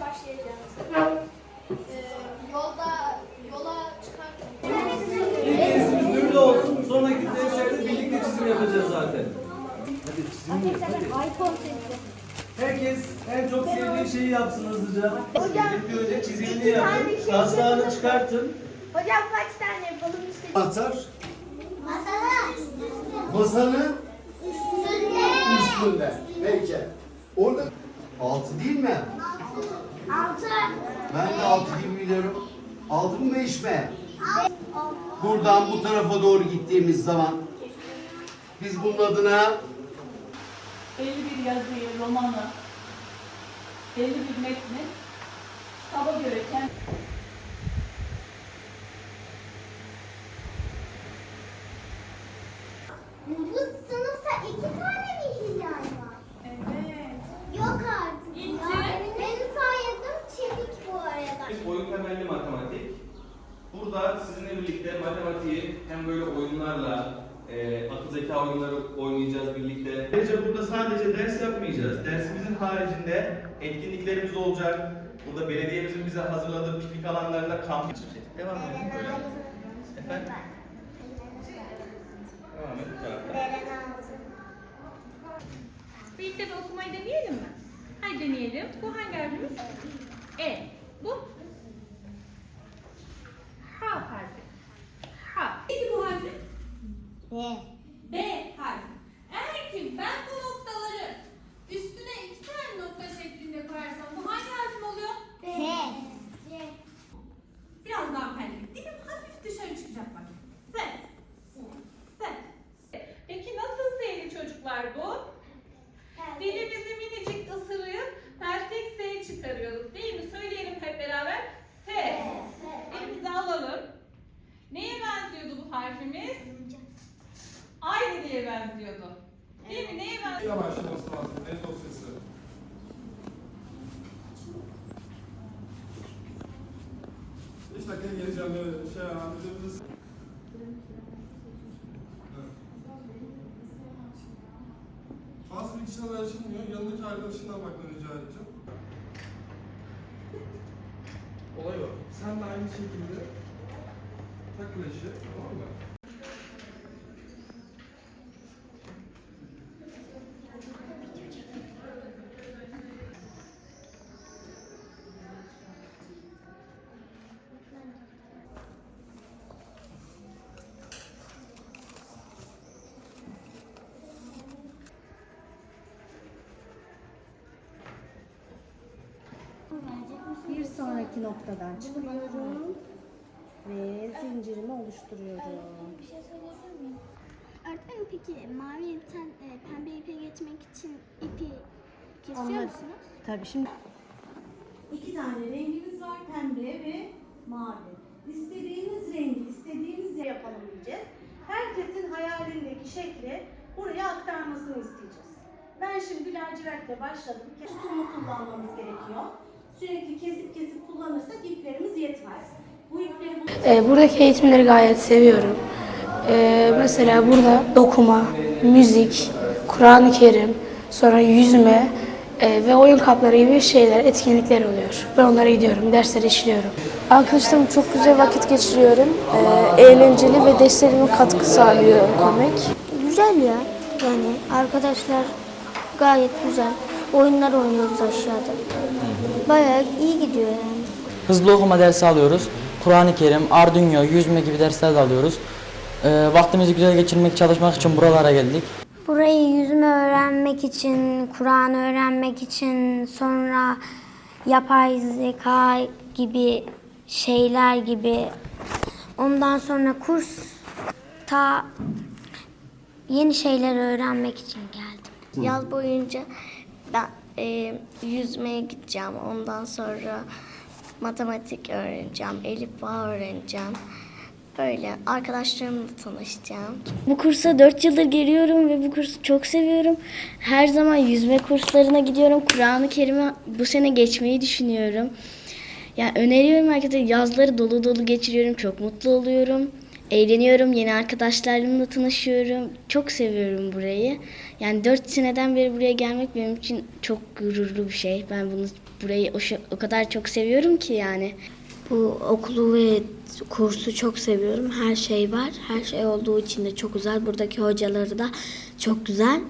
Başlayacağız. Ee, yolda yola çıkarken böyle olsun. Sonraki testlerde birlikte çizim yapacağız zaten. Hadi çizim yap, hadi. Herkes en çok sevdiği şeyi yapsın hızlıca. İlk önce çizimini yapın. Taslağını çıkartın. Hocam kaç tane yapalım işte? Atar. Masanın üstünde. Peki. Orada altı değil mi? Altı. Ben de altı gibi biliyorum. Altı mı beş mi? Buradan bu tarafa doğru gittiğimiz zaman biz bunun adına belli bir yazıyı, romanı, belli bir metni kitaba göre kendi Bu sınıfta iki tane mi hilal var? Evet. Yok artık. ya. Benim saydım çevik bu arada. Biz oyun temelli matematik. Burada sizinle birlikte matematiği hem böyle oyunlarla, e, akıl zeka oyunları oynayacağız birlikte. Ayrıca burada sadece ders yapmayacağız. Dersimizin haricinde etkinliklerimiz olacak. Burada belediyemizin bize hazırladığı piknik alanlarında kamp Devam edin böyle. Efendim? Devam edin. bu tarafta. Birlikte de okumayı deneyelim mi? Hadi deneyelim. Bu hangi harfimiz? E. Bu? H harfi. H. Neydi bu harfi? B. B harfi. Eğer ki ben bu noktaları üstüne iki tane nokta şeklinde koyarsam bu hangi harfim oluyor? B. C. Biraz daha pendik. Dilim hafif dışarı çıkacak bak. S. S. Peki nasıl seyri çocuklar bu? Dilimizi minicik ısırıyıp peltek S çıkarıyorduk değil mi? Söyleyelim hep beraber. S. Elimizi alalım. Neye benziyordu bu harfimiz? Aynı diye benziyordu. Değil mi? Neye benziyordu? Neyle başlaması lazım? Ne dosyası? Beş dakikaya geleceğim böyle şey halledebiliriz. Bazı bilgisayarlar açılmıyor. Yanındaki arkadaşından bakmanı rica edeceğim. Olay o. Sen de aynı şekilde tak flaşı, tamam mı? Sonraki noktadan çıkıyorum ve zincirimi oluşturuyorum. Bir şey söyleyebilir miyim? Öğretmenim peki mavi ipten e, pembe ipe geçmek için ipi kesiyor Anladım. musunuz? Tabii şimdi İki tane rengimiz var pembe ve mavi. İstediğiniz rengi istediğiniz yere yapalım diyeceğiz. Herkesin hayalindeki şekli buraya aktarmasını isteyeceğiz. Ben şimdi lacivertle başladım. Tutumu kullanmamız gerekiyor. Sürekli kesip kesip kullanırsak iplerimiz yetmez. Bu ipleri Ee, buradaki eğitimleri gayet seviyorum. Ee, mesela burada dokuma, müzik, Kur'an-ı Kerim, sonra yüzme e, ve oyun kapları gibi şeyler, etkinlikler oluyor. Ben onlara gidiyorum, dersleri işliyorum. Arkadaşlarım çok güzel vakit geçiriyorum. Ee, eğlenceli ve derslerime katkı sağlıyor komik. Güzel ya. Yani arkadaşlar gayet güzel. Oyunlar oynuyoruz aşağıda. Bayağı iyi gidiyor yani. Hızlı okuma dersi alıyoruz. Kur'an-ı Kerim, Arduino, yüzme gibi dersler de alıyoruz. Ee, vaktimizi güzel geçirmek, çalışmak için buralara geldik. Burayı yüzme öğrenmek için, Kur'an öğrenmek için, sonra yapay zeka gibi şeyler gibi ondan sonra kurs ta yeni şeyler öğrenmek için geldim. Yaz boyunca ben e, yüzmeye gideceğim. Ondan sonra matematik öğreneceğim, elif bağ öğreneceğim. Öyle arkadaşlarımla tanışacağım. Bu kursa 4 yıldır geliyorum ve bu kursu çok seviyorum. Her zaman yüzme kurslarına gidiyorum. Kur'an-ı Kerim'i bu sene geçmeyi düşünüyorum. Yani öneriyorum herkese yazları dolu dolu geçiriyorum. Çok mutlu oluyorum. Eğleniyorum, yeni arkadaşlarımla tanışıyorum. Çok seviyorum burayı. Yani 4 seneden beri buraya gelmek benim için çok gururlu bir şey. Ben bunu burayı o, o kadar çok seviyorum ki yani. Bu okulu ve kursu çok seviyorum. Her şey var. Her şey olduğu için de çok güzel. Buradaki hocaları da çok güzel.